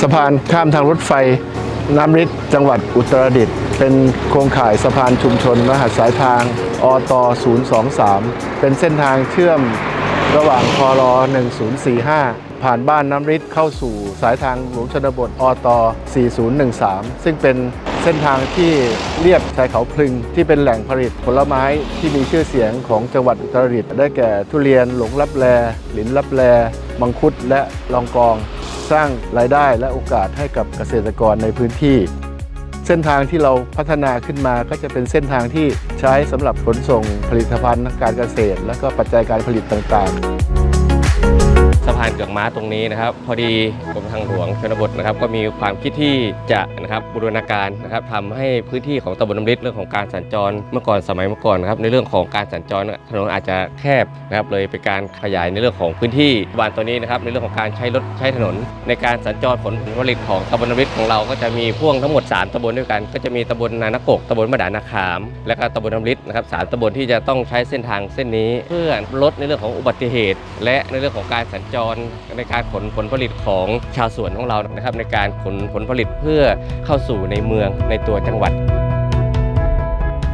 สะพานข้ามทางรถไฟน้ำริดจังหวัดอุตรดิตถ์เป็นโครงข่ายสะพานชุมชนรหัสสายทางอต023 เป็นเส้นทางเชื่อมระหว่างคอร1045 ผ่านบ้านน้ำริดเข้าสู่สายทางหลวงชนบทอต4013 ซึ่งเป็นเส้นทางที่เรียบชายเขาพลึงที่เป็นแหล่งผลิตผลไม้ที่มีชื่อเสียงของจังหวัดอุตรดิตถ์ได้แก่ทุเรียนหลงลับแลหลินลับแลมังคุดและลองกอง สร้างรายได้และโอกาสให้กับเกษตรกรในพื้นที่ เส้นทางที่เราพัฒนาขึ้นมาก็จะเป็นเส้นทางที่ใช้สำหรับขนส่งผลิตภัณฑ์การเกษตร และก็ปัจจัยการผลิตต่างๆะพานเกือกม้าตรงนี้นะครับ พอดีกรมทางหลวงชนบทนะครับ ก็มีความคิดที่จะนะครับบูรณาการนะครับทำให้พื้นที่ของตำบลน้ำริดเรื่องของการสัญจรเมื่อก่อนสมัยเมื่อก่อนนะครับในเรื่องของการสัญจรถนนอาจจะแคบนะครับเลยเป็นการขยายในเรื่องของพื้นที่วันตัวนี้นะครับในเรื่องของการใช้รถใช้ถนน ในการสัญจรผลผลิตของตำบลน้ำริดของเราก็จะมีพ่วงทั้งหมด 3ตำบลด้วยกัน ก็จะมีตำบลนานกกตำบลมะดานาขาม และก็ตำบลน้ำริดนะครับสามตำบลที่จะต้องใช้เส้นทางเส้นนี้ เพื่อลดในเรื่องของอุบัติเหตุ และในเรื่องของการสัญจรในการขนผลผลิตของชาวสวนของเรานะครับ ในการขนผลผลิตเพื่อเข้าสู่ในเมืองในตัวจังหวัด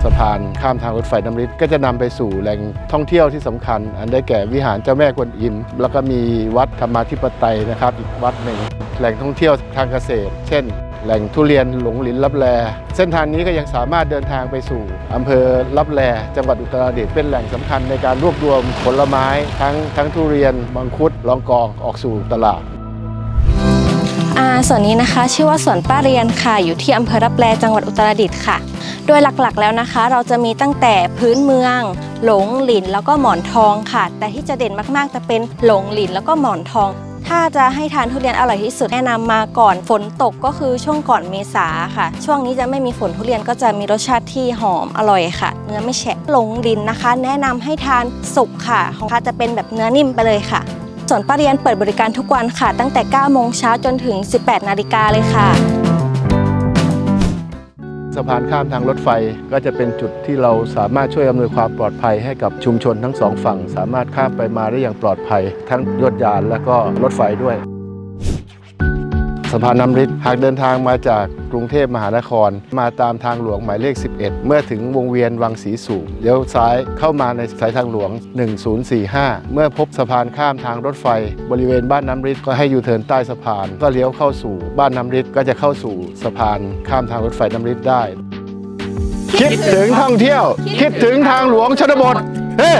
สะพานข้ามทางรถไฟน้ำริดก็จะนำไปสู่แหล่งท่องเที่ยวที่สำคัญ อันได้แก่วิหารเจ้าแม่กวนอิมแล้วก็มีวัดธรรมาธิปไตยนะครับ อีกวัดหนึ่งแหล่งท่องเที่ยวทางเกษตร เช่น แหล่งทุเรียนหลงหลินลับแล เส้นทางนี้ก็ยังสามารถเดินทางไปสู่อำเภอลับแล จังหวัดอุตรดิตถ์เป็นแหล่งสำคัญในการรวบรวมผลไม้ ทั้งทั้งทุเรียนมังคุดลองกองออกสู่ตลาดอ่าส่วนนี้นะคะ ชื่อว่าสวนป้าเรียนค่ะอยู่ที่อำเภอรับแลจังหวัดอุตรดิตถ์ค่ะ โดยหลักๆแล้วนะคะ เราจะมีตั้งแต่พื้นเมือง หลงหลินแล้วก็หมอนทองค่ะ แต่ที่จะเด่นมากๆจะเป็นหลงหลินแล้วก็หมอนทอง ถ้าจะให้ทานทุเรียนอร่อยที่สุดแนะนำมาก่อนฝนตกก็คือช่วงก่อนเมษาค่ะ ช่วงนี้จะไม่มีฝนทุเรียนก็จะมีรสชาติที่หอมอร่อยค่ะ เนื้อไม่แฉะลงดินนะคะ แนะนำให้ทานสุกค่ะของค่ะจะเป็นแบบเนื้อนิ่มไปเลยค่ะส่วนป้าเรียนเปิดบริการทุกวันค่ะ ตั้งแต่9โมงเช้าจนถึง 18 นาฬิกาเลยค่ะ สะพานข้ามทางรถไฟก็จะเป็นจุดที่เราสามารถช่วยอำนวยความปลอดภัยให้กับชุมชนทั้งสองฝั่ง สามารถข้ามไปมาได้อย่างปลอดภัย ทั้งรถยานและก็รถไฟด้วย สะพานน้ำริดหากเดินทางมาจากกรุงเทพมหานคร มาตามทางหลวงหมายเลข 11 เมื่อถึงวงเวียนวังสีสูบเลี้ยวซ้ายเข้ามาในสายทางหลวง 1045 เมื่อพบสะพานข้ามทางรถไฟ บริเวณบ้านน้ำริดก็ให้ยูเทิร์นใต้สะพาน ก็เลี้ยวเข้าสู่บ้านน้ำริดก็จะเข้าสู่สะพานข้ามทางรถไฟน้ำริดได้ คิดถึงท่องเที่ยว คิดถึงทางหลวงชนบทเฮ้